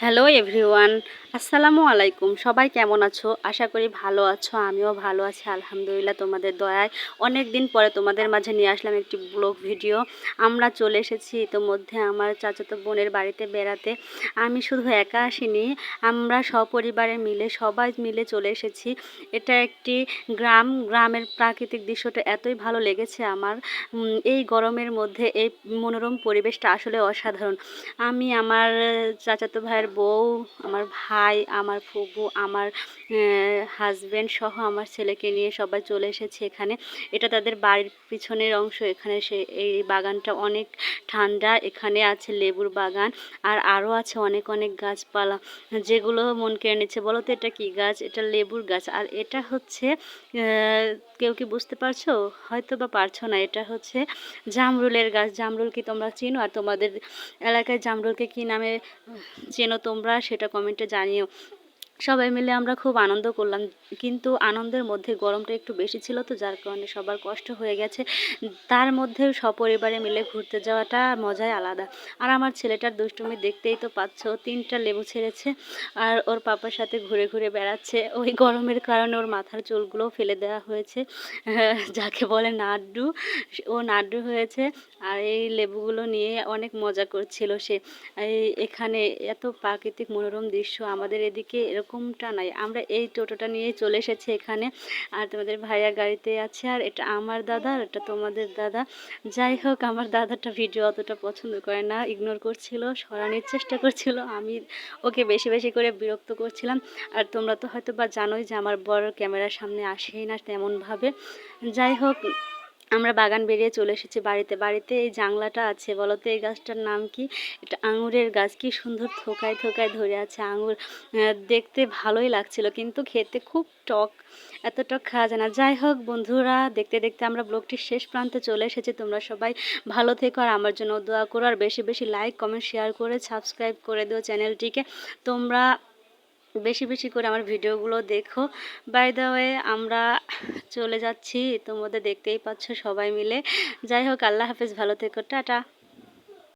Hello everyone আসসালামু আলাইকুম সবাই কেমন আছো? আশা করি ভালো আছো, আমিও ভালো আছি, আলহামদুলিল্লাহ, তোমাদের দয়ায়। অনেক দিন পরে তোমাদের মাঝে নিয়ে আসলাম একটি ব্লগ ভিডিও। আমরা চলে এসেছি ইতোমধ্যে আমার চাচাতো বোনের বাড়িতে বেড়াতে। আমি শুধু একা আসিনি, আমরা সপরিবারে মিলে, সবাই মিলে চলে এসেছি। এটা একটি গ্রাম, গ্রামের প্রাকৃতিক দৃশ্যটা এতই ভালো লেগেছে আমার। এই গরমের মধ্যে এই মনোরম পরিবেশটা আসলে অসাধারণ। আমি আমার চাচাতো ভাইয়ের বউ, আমার ভাই, আমার ফুবু আমার হাজব্যান্ড সহ আমার ছেলেকে নিয়ে সবাই চলে এসেছে এখানে। এটা তাদের বাড়ির পিছনের অংশ। এখানে সে, এই বাগানটা অনেক ঠান্ডা। এখানে আছে লেবুর বাগান আর আরও আছে অনেক অনেক গাছপালা। যেগুলো মন কেড়ে নিচ্ছে। বলো তো এটা কি গাছ? এটা লেবুর গাছ। আর এটা হচ্ছে কেউ কি বুঝতে পারছ? হয়তো বা পারছ না। এটা হচ্ছে জামরুলের গাছ। জামরুল কি তোমরা চিনো? আর তোমাদের এলাকায় জামরুলকে কি নামে চেনো তোমরা সেটা কমেন্টে জানিও। সবাই মিলে আমরা খুব আনন্দ করলাম। কিন্তু আনন্দের মধ্যে গরমটা একটু বেশি ছিল তো, যার কারণে সবার কষ্ট হয়ে গেছে। তার মধ্যেও সপরিবারে মিলে ঘুরতে যাওয়াটা মজাই আলাদা। আর আমার ছেলেটার দুষ্টুমি দেখতেই তো পাচ্ছ, তিনটা লেবু ছেড়েছে আর ওর পাপার সাথে ঘুরে ঘুরে বেড়াচ্ছে। ওই গরমের কারণে ওর মাথার চুলগুলোও ফেলে দেওয়া হয়েছে। যাকে বলে নাড্ডু। ও নাড্ডু হয়েছে আর এই লেবুগুলো নিয়ে অনেক মজা করছিল সে। এখানে এত প্রাকৃতিক মনোরম দৃশ্য আমাদের এদিকে এরকমটা নাই। আমরা এই টোটোটা নিয়েই চলে এসেছি এখানে। আর তোমাদের ভাইয়া গাড়িতে আছে, আর এটা আমার দাদা, আর এটা তোমাদের দাদা। যাই হোক, আমার দাদাটা ভিডিও অতটা পছন্দ করে না ইগনোর করছিল, সরানোর চেষ্টা করছিল। আমি ওকে বেশি বেশি করে বিরক্ত করছিলাম। আর তোমরা তো হয়তো বা জানোই যে আমার বড় ক্যামেরার সামনে আসেই না তেমনভাবে। যাই হোক আমরা বাগান বেরিয়ে চলে এসেছি বাড়িতে। বাড়িতে এই জাংলাটা আছে বলো তো এই গাছটার নাম কি? এটা আঙুরের গাছ, কি সুন্দর থোকায় থোকায় ধরে আছে আঙুর। দেখতে ভালোই লাগছিল, কিন্তু খেতে খুব টক, এত টক খাওয়া যায় না। যাই হোক বন্ধুরা, দেখতে দেখতে আমরা ব্লগটির শেষ প্রান্তে চলে এসেছি। তোমরা সবাই ভালো থেকো আর আমার জন্য দোয়া করো। আর বেশি বেশি লাইক কমেন্ট শেয়ার করে সাবস্ক্রাইব করে দিও চ্যানেলটিকে। তোমরা বেশি বেশি করে আমার ভিডিওগুলো দেখো। বাই দ্য ওয়ে আমরা চলে যাচ্ছি তোমাদের দেখতেই পাচ্ছ সবাই মিলে। যাই হোক, আল্লাহ হাফেজ, ভালো থেকো, টাটা।